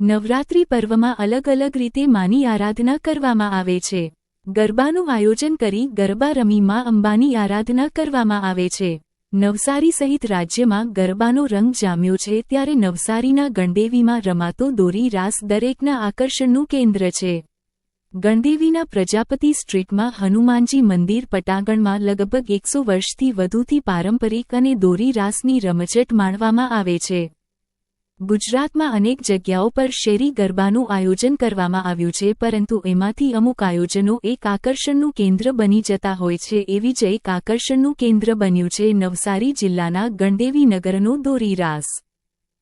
નવરાત્રિ પર્વમાં અલગ અલગ રીતે માની આરાધના કરવામાં આવે છે. ગરબાનું આયોજન કરી ગરબા રમી માં અંબાની આરાધના કરવામાં આવે છે. નવસારી સહિત રાજ્યમાં ગરબાનો રંગ જામ્યો છે ત્યારે નવસારીના ગણદેવીમાં રમાતો દોરી રાસ દરેકના આકર્ષણનું કેન્દ્ર છે. ગણદેવીના પ્રજાપતિ સ્ટ્રીટમાં હનુમાનજી મંદિર પટાગણમાં લગભગ એકસો વર્ષથી વધુથી પારંપરિક અને દોરી રાસની રમઝટ માણવામાં આવે છે. ગુજરાતમાં અનેક જગ્યાઓ પર શેરી ગરબાનું આયોજન કરવામાં આવ્યું છે, પરંતુ એમાંથી અમુક આયોજનો એક આકર્ષણનું કેન્દ્ર બની જતા હોય છે, એવી જ એક આકર્ષણનું કેન્દ્ર બન્યું છે નવસારી જિલ્લાના ગણદેવી નગરનો દોરી રાસ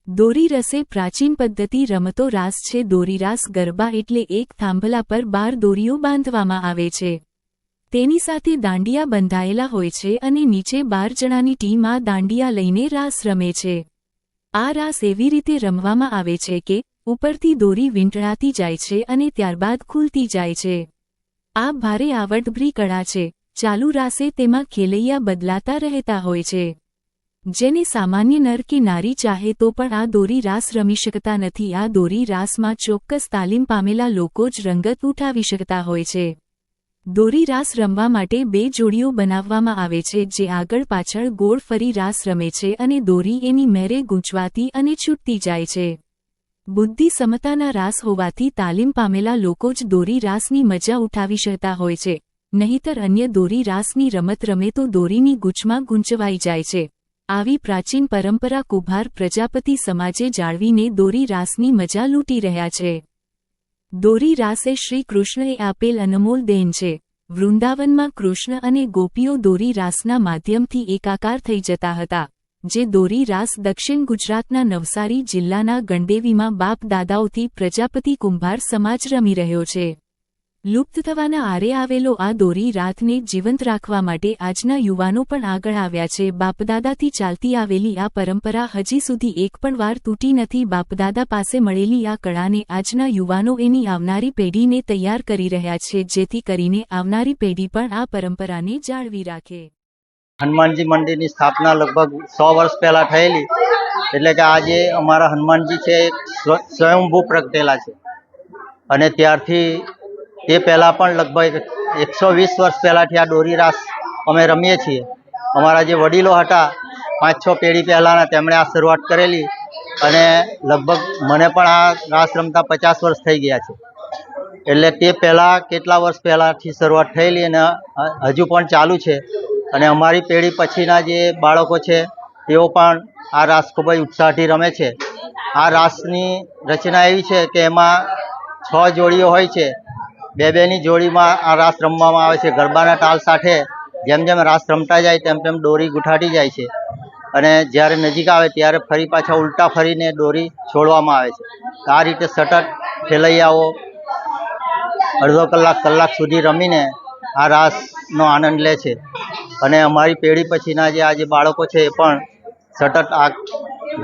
દોરી રસે પ્રાચીન પદ્ધતિ રમતો રાસ છે દોરી રાસ ગરબા એટલે એક થાંભલા પર બાર દોરીઓ બાંધવામાં આવે છે. તેની સાથે દાંડિયા બંધાયેલા હોય છે અને નીચે બાર જણાની ટીમ આ દાંડિયા લઈને રાસ રમે છે. આ રાસ એવી રીતે રમવામાં આવે છે કે, ઉપરથી દોરી વીંટળાતી જાય છે અને ત્યારબાદ ખુલતી જાય છે. આ ભારે આવડભરી કળા છે. ચાલુ રાસે તેમાં ખેલૈયા બદલાતા રહેતા હોય છે. જેને સામાન્ય નર કે નારી ચાહે તો પણ આ દોરી રાસ રમી શકતા નથી. આ દોરી રાસમાં ચોક્કસ તાલીમ પામેલા લોકો જ રંગત ઉઠાવી શકતા હોય છે. દોરી રાસ રમવા માટે બે જોડીઓ બનાવવામાં આવે છે, જે આગળ પાછળ ગોળ ફરી રાસ રમે છે અને દોરી એની મેરે ગૂંચવાતી અને છૂટતી જાય છે. બુદ્ધિ સમતાના રાસ હોવાથી તાલીમ પામેલા લોકો જ દોરી રાસની મજા ઉઠાવી શકતા હોય છે. નહીતર અન્ય દોરી રાસની રમત રમે તો દોરીની ગૂંચમાં ગૂંચવાઈ જાય છે. આવી પ્રાચીન પરંપરા કુભાર પ્રજાપતિ સમાજે જાળવીને દોરી રાસની મજા લૂંટી રહ્યા છે. દોરી રાસે શ્રી કૃષ્ણએ આપેલ અનમોલ દેન છે. વૃંદાવનમાં કૃષ્ણ અને ગોપીઓ દોરી રાસના માધ્યમથી એકાકાર થઈ જતા હતા, જે દોરી રાસ દક્ષિણ ગુજરાતના નવસારી જિલ્લાના ગણદેવીમાં બાપ દાદાઓથી પ્રજાપતિ કુંભાર સમાજ રમી રહ્યો છે. લુપ્ત થવાના આરે આવેલો આ દોરી રાતને જીવંત રાખવા માટે આજના યુવાનો પણ આગળ આવ્યા છે. બાપદાદાથી ચાલતી આવેલી આ પરંપરા હજી સુધી એક પણ વાર તૂટી નથી. બાપદાદા પાસે મળેલી આ કળાને આજના યુવાનો એની આવનારી પેઢીને તૈયાર કરી રહ્યા છે, જેથી કરીને આવનારી પેઢી પણ આ પરંપરાને જાળવી રાખે. હનુમાનજી મંદિરની સ્થાપના લગભગ સો વર્ષ પહેલા થયેલી, એટલે કે આજે અમારા હનુમાનજી છે સ્વયંભૂ પ્રગટેલા છે. અને ત્યારથી તે પહેલાં પણ લગભગ એકસો વીસ વર્ષ પહેલાંથી આ દોરી રાસ અમે રમીએ છીએ. અમારા જે વડીલો હતા, પાંચ છ પેઢી પહેલાંના, તેમણે આ શરૂઆત કરેલી અને લગભગ મને પણ આ રાસ રમતા પચાસ વર્ષ થઈ ગયા છે. એટલે તે પહેલાં કેટલા વર્ષ પહેલાંથી શરૂઆત થયેલી અને હજુ પણ ચાલુ છે. અને અમારી પેઢી પછીના જે બાળકો છે, તેઓ પણ આ રાસ ખૂબ જ ઉત્સાહથી રમે છે. આ રાસની રચના એવી છે કે એમાં છ જોડીઓ હોય છે. બે બેની જોડીમાં આ રાસ રમવામાં આવે છે. ગરબાના તાલ સાથે જેમ જેમ રાસ રમતા જાય તેમ તેમ દોરી ગુઠાટી જાય છે. અને જ્યારે નજીક આવે ત્યારે ફરી પાછા ઉલટા ફરીને દોરી છોડવામાં આવે છે. આ રીતે સતત ખેલૈયાઓ અડધો કલાક કલાક સુધી રમીને આ રાસનો આનંદ લે છે. અને અમારી પેઢી પછીના જે આ જે બાળકો છે એ પણ સતત આ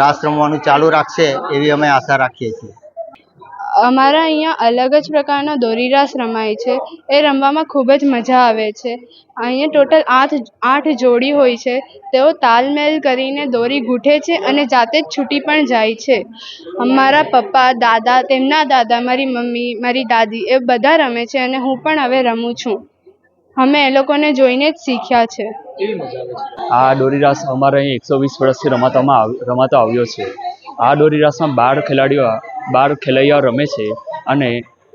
રાસ રમવાનું ચાલુ રાખશે એવી અમે આશા રાખીએ છીએ. અમારા અહીંયા અલગ જ પ્રકારનો દોરીરાસ રમાય છે. એ રમવામાં ખૂબ જ મજા આવે છે. અહીંયા ટોટલ આઠ આઠ જોડી હોય છે. તેઓ તાલમેલ કરીને દોરી ગૂંથે છે અને જાતે જ છૂટી પણ જાય છે. અમારા પપ્પા, દાદા, તેમના દાદા, મારી મમ્મી, મારી દાદી એ બધા રમે છે અને હું પણ હવે રમું છું. અમે એ લોકોને જોઈને જ શીખ્યા છે. આ દોરી રાસ અમારે અહીં એકસો વીસ વર્ષથી રમાતામાં રમાતો આવ્યો છે. આ દોરી રાસમાં બાર ખેલાડીઓ બાર ખેલૈયાઓ રમે છે અને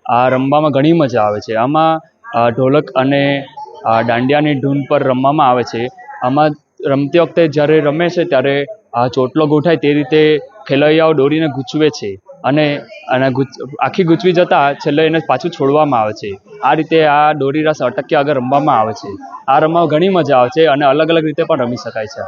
આ રમવામાં ઘણી મજા આવે છે. આમાં ઢોલક અને દાંડિયાની ધૂન પર રમવામાં આવે છે. આમાં રમતી વખતે જ્યારે રમે છે ત્યારે આ ચોટલો ગોઠાય તે રીતે ખેલૈયાઓ દોરીને ગૂંચવે છે અને અને આખી ગૂંચવી જતાં છેલ્લે એને પાછું છોડવામાં આવે છે. આ રીતે આ દોરી રાસ અટક્યા આગળ રમવામાં આવે છે. આ રમવામાં ઘણી મજા આવે છે અને અલગ અલગ રીતે પણ રમી શકાય છે.